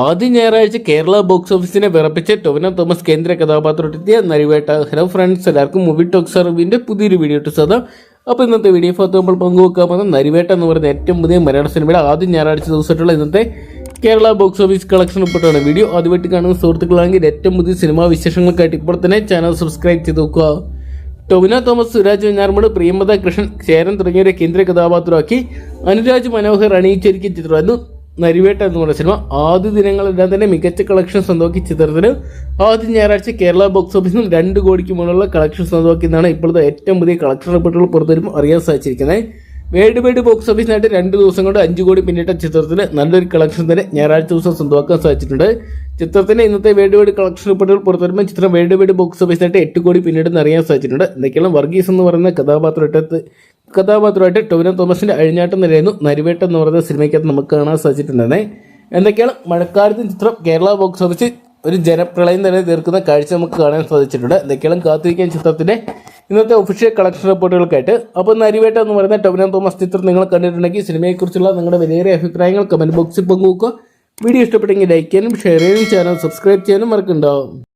ആദ്യ ഞായറാഴ്ച കേരള ബോക്സ് ഓഫീസിനെ വിറപ്പിച്ച ടോവിനോ തോമസ് കേന്ദ്ര കഥാപാത്രത്തെത്തിയ നരിവേട്ട. ഹലോ ഫ്രണ്ട്സ് എല്ലാവർക്കും മൂവി ടോക്ക് സർവീന്റെ പുതിയൊരു വീഡിയോ ഇട്ട് സദാ അപ്പോൾ ഇന്നത്തെ വീഡിയോ ഭാഗത്ത് നമ്മൾ പങ്കുവെക്കാൻ പോകുന്ന നരിവേട്ട എന്ന് പറയുന്ന ഏറ്റവും പുതിയ മലയാള സിനിമയുടെ ആദ്യ ഞായറാഴ്ച ദിവസമായിട്ടുള്ള ഇന്നത്തെ കേരള ബോക്സ് ഓഫീസ് കളക്ഷൻ ഉൾപ്പെട്ടാണ് വീഡിയോ ആദ്യമായിട്ട് കാണുന്ന സുഹൃത്തുക്കളാണെങ്കിൽ ഏറ്റവും പുതിയ സിനിമാ വിശേഷങ്ങൾക്കായിട്ട് ഇപ്പോൾ തന്നെ ചാനൽ സബ്സ്ക്രൈബ് ചെയ്ത് നോക്കുക. ടൊവിനോ തോമസ് സുരാജ് വെഞ്ഞാറമൂട് പ്രിയമത കൃഷ്ണൻ ചേരൻ തുടങ്ങിയവരെ കേന്ദ്ര കഥാപാത്രമാക്കി അനുരാജ് മനോഹർ അണിയിച്ചൊരുക്കിയ ചിത്രമായിരുന്നു നരിവേട്ട എന്ന് പറയുന്ന സിനിമ. ആദ്യ ദിനങ്ങളെല്ലാം തന്നെ മികച്ച കളക്ഷൻ സ്വന്തമാക്കി ചിത്രത്തിന്. ആദ്യ ഞായറാഴ്ച കേരള ബോക്സ് ഓഫീസിൽ രണ്ട് കോടിക്ക് മുകളിലുള്ള കളക്ഷൻ സ്വന്തമാക്കിയെന്നാണ് ഇപ്പോഴത്തെ ഏറ്റവും പുതിയ കളക്ഷൻ റിപ്പോർട്ടുകൾ പുറത്തുവരുമ്പോൾ അറിയാൻ സാധിച്ചിരിക്കുന്നത്. വേൾഡ് വൈഡ് ബോക്സ് ഓഫീസിനായിട്ട് രണ്ട് ദിവസം കൊണ്ട് അഞ്ച് കോടി പിന്നിട്ട ചിത്രത്തിന് നല്ലൊരു കളക്ഷൻ തന്നെ ഞായറാഴ്ച ദിവസം സ്വന്തമാക്കാൻ സാധിച്ചിട്ടുണ്ട്. ചിത്രത്തിന്റെ ഇന്നത്തെ വേൾഡ് വൈഡ് കളക്ഷൻ റിപ്പോർട്ടുകൾ പുറത്തുവരുമ്പോൾ ചിത്രം വേൾഡ് വൈഡ് ബോക്സ് ഓഫീസിനായിട്ട് എട്ട് കോടി പിന്നിട്ടെന്ന് അറിയാൻ സാധിച്ചിട്ടുണ്ട്. എന്തൊക്കെയാണ് വർഗീസ് എന്ന് പറയുന്ന കഥാപാത്രമായിട്ട് കഥാപാത്രമായിട്ട് ടൊവിനോ തോമസിന്റെ അഴിഞ്ഞാട്ടം നിലയുന്നു. നരിവേട്ടം എന്ന് പറയുന്ന സിനിമയ്ക്കകത്ത് നമുക്ക് കാണാൻ സാധിച്ചിട്ടുണ്ടെന്നേ. എന്തൊക്കെയാണ്? മഴക്കാലത്തിന് ചിത്രം കേരള ബോക്സ് ഓഫീസിൽ ഒരു ജനപ്രളയം തന്നെ തീർക്കുന്ന കാഴ്ച നമുക്ക് കാണാൻ സാധിച്ചിട്ടുണ്ട്. എന്തൊക്കെയാണ് കാത്തിരിക്കാൻ ചിത്രത്തിന്റെ ഇന്നത്തെ ഒഫീഷ്യൽ കളക്ഷൻ റിപ്പോർട്ടുകൾക്കായിട്ട് അപ്പോൾ നരിവേട്ട എന്ന് പറയുന്ന ടൊവിനോ തോമസ് ചിത്രം നിങ്ങൾ കണ്ടിട്ടുണ്ടെങ്കിൽ സിനിമയെക്കുറിച്ചുള്ള നിങ്ങളുടെ വിലയേറിയ അഭിപ്രായങ്ങൾ കമന്റ് ബോക്സിൽ പങ്കുവെക്കുക. വീഡിയോ ഇഷ്ടപ്പെട്ടെങ്കിൽ ലൈക്ക് ചെയ്യാനും ഷെയർ ചെയ്യാനും ചാനൽ സബ്സ്ക്രൈബ് ചെയ്യാനും മറക്കുന്നുണ്ടാവും